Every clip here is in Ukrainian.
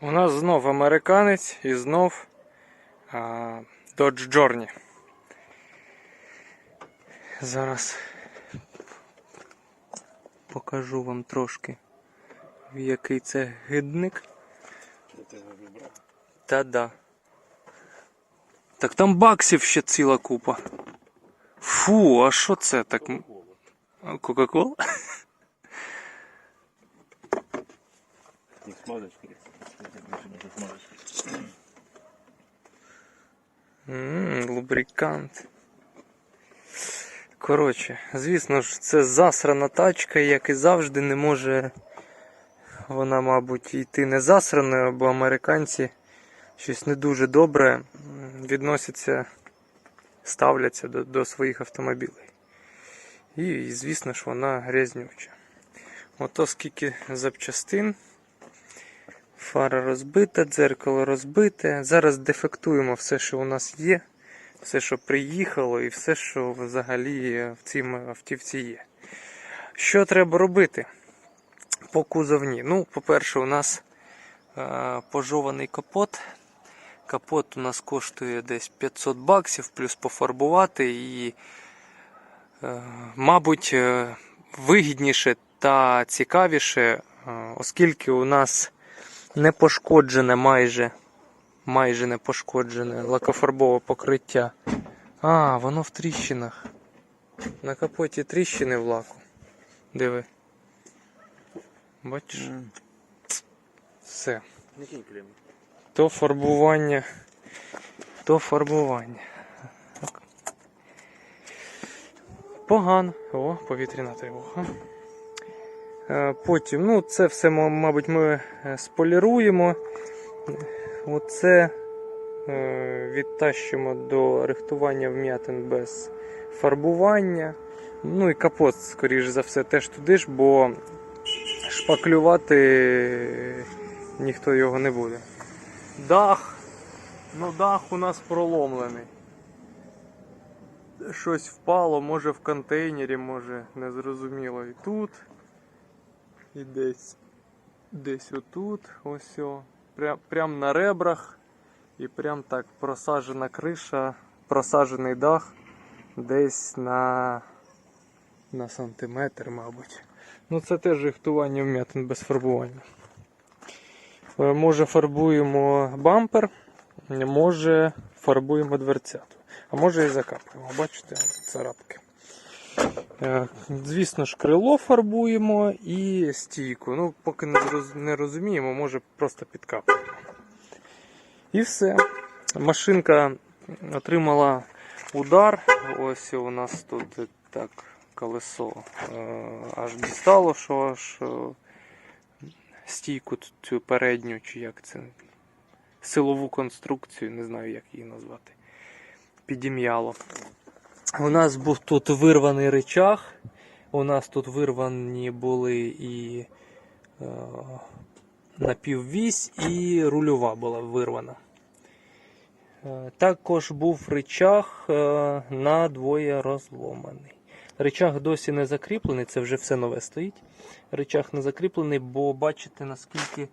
У нас знов американець і знов а, Dodge Journey. Зараз покажу вам трошки, в який це гидник. Та-да. Так там баксів ще ціла купа. Фу, а що це так? Кока-кола? Не смазочки. Лубрикант. Коротше, звісно ж, це засрана тачка, як і завжди не може вона, мабуть, йти не засраною, бо американці щось не дуже добре відносяться, ставляться до, до своїх автомобілей. І, звісно ж, вона грязнюча. Ото скільки запчастин. Фара розбита, дзеркало розбите. Зараз дефектуємо все, що у нас є, все, що приїхало, і все, що взагалі в цій автівці є. Що треба робити по кузовні? Ну, по-перше, у нас е, пожований капот. Капот у нас коштує десь 500 баксів, плюс пофарбувати і, е, мабуть, е, вигідніше та цікавіше, е, оскільки у нас не пошкоджене майже. Майже не пошкоджене лакофарбове покриття. А, воно в тріщинах. На капоті тріщини в лаку. Диви. Бачиш? Все. Кинь крем. То фарбування. То фарбування. Погано. О, повітряна тривога. Е, Потім, ну, це все, мабуть, ми е, споліруємо. Оце е, відтащимо до рихтування вм'ятин без фарбування. Ну і капот, скоріш за все, теж туди ж, бо шпаклювати ніхто його не буде. Дах. Ну, дах у нас проломлений. Щось впало, може в контейнері, може незрозуміло. І тут. І десь. Десь отут. Ось. О. Прям, прям на ребрах. І прям так просаджена криша, просаджений дах десь на, на сантиметр, мабуть. Ну це теж рихтування вм'ятин без фарбування. Е, Може фарбуємо бампер, може фарбуємо дверцяту, а може і закапуємо. Бачите, царапки. Е, Звісно ж, крило фарбуємо і стійку. Ну, поки не, розуміємо, може просто підкапуємо. І все. Машинка отримала удар. Ось у нас тут так колесо е, аж дістало, що аж е, стійку цю передню, чи як це, силову конструкцію, не знаю, як її назвати. Підім'яло. У нас був тут вирваний речах. У нас тут вирвані були і е, напіввісь, і рульова була вирвана. Е, Також був речах е, надвоє розломаний. Речах досі не закріплений, це вже все нове стоїть. Речах не закріплений, бо бачите, наскільки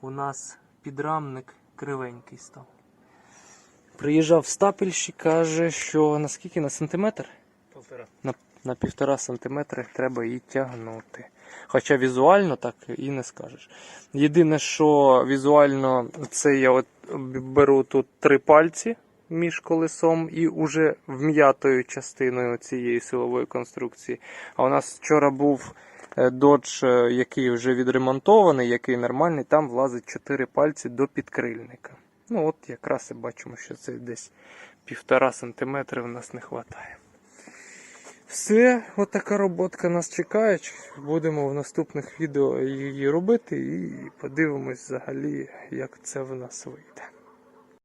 у нас підрамник кривенький став. Приїжджав стапельщик, каже, що наскільки на сантиметр? Полтора. На, на півтора сантиметри треба її тягнути. Хоча візуально так і не скажеш. Єдине, що візуально, це я от беру тут три пальці між колесом і уже вм'ятою частиною цієї силової конструкції. А у нас вчора був е, Dodge, е, який вже відремонтований, який нормальний, там влазить 4 пальці до підкрильника. Ну от якраз і бачимо, що це десь півтора сантиметри в нас не вистачає. Все, от роботка нас чекає. Будемо в наступних відео її робити і подивимось взагалі, як це в нас вийде.